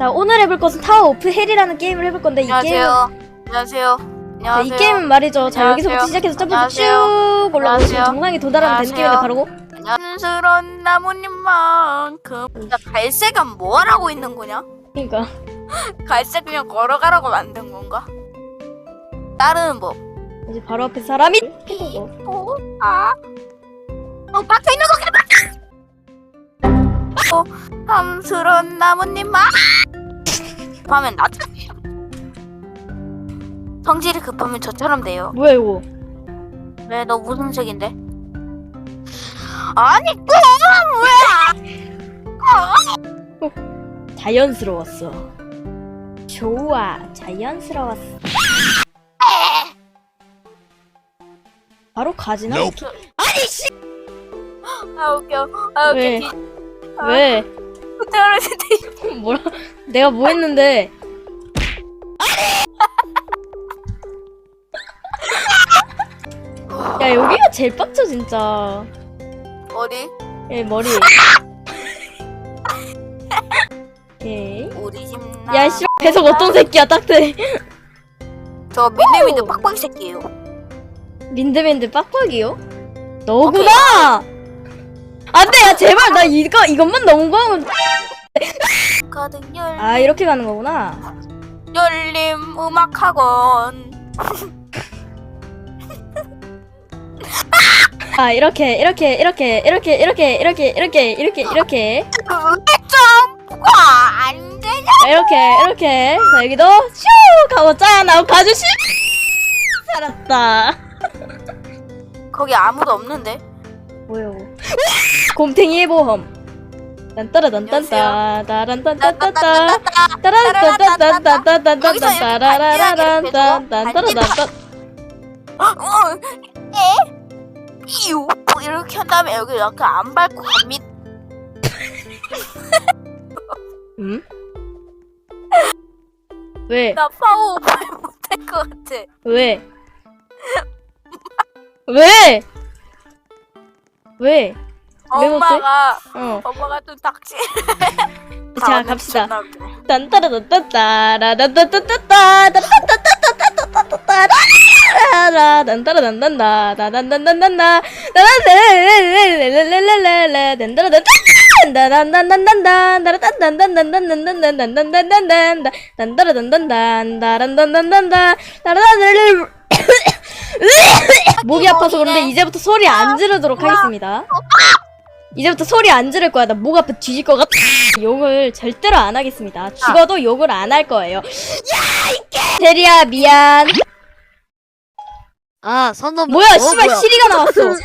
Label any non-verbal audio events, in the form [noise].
자 오늘 해볼 것은 타워 오프 헬이라는 게임을 해볼 건데 이 게임은 안녕하세요. 안녕하세요. 자, 안녕하세요. 이 게임은 말이죠. 자 안녕하세요. 여기서부터 시작해서 점프 안녕하세요. 쭉 안녕하세요. 정상에 도달하면 되는 게임인데 바로 안녕스런 나무님만큼 야, 갈색은 뭐 하라고 있는 거냐? 그러니까 [laughs] 갈색 그냥 걸어가라고 만든 건가? 다른 뭐? 이제 바로 앞에 사람이 어, 어? 아? 어, 박혀 있는 거 같아! 어, 함스런 나무님만 하면 나타나요. 성질이 급하면 저처럼 돼요. 뭐야 이거 왜 너 무슨 색인데? 아니 그럼 왜? 자연스러웠어. 좋아 자연스러웠어. 바로 가지나? 아니 씨아 웃겨. 아 웃겨. 왜? 디- 왜? 떨어질 때 뭐라? 내가 뭐 했는데? 야 여기가 제일 빡쳐 진짜. 어디? 예 머리. 오케이. 우리 집 나. 야 씨. 계속 어떤 새끼야 딱대. 저 밀레미드 빡빡이 새끼예요. 민드민드 빡빡이요? 너구나. 안돼 야 제발 나 이거 이것만 넘어가면 가득 열아 이렇게 가는 거구나. 열림 음악 학원. 아 이렇게 이렇게 이렇게 이렇게 이렇게 이렇게 이렇게 이렇게 이렇게 그게 점프가 안 되냐? 이렇게 이렇게 자 여기도 슈 가고 짠 나고 가주시 살았다. 거기 아무도 없는데. 뭐요? 곰탱이의 보험. 딴따라단딴따 따란딴딴따따 따란딴딴딴딴딴딴딴따라란딴딴따라란딴 어, 어, 에? 이유 뭐 이렇게 한 다음에 여기 이렇게 안 밟고 갑니다. 응? 왜? 나 파워 말 못할 것 같아. 왜? 왜? 왜? 엄마가 어. 엄마가 좀 닥치. [laughs] 자 갑시다. 목이 아파서 그런데 이제부터 소리 안 지르도록 하겠습니다. 이제부터 소리 안 지를 거야. 나 목 아파 뒤질 것 같아. 욕을 절대로 안 하겠습니다. 죽어도 욕을 안 할 거예요. 야, 이게! 대리야, 미안. 아, 선넘. 뭐야, 씨발, 시리가 나왔어.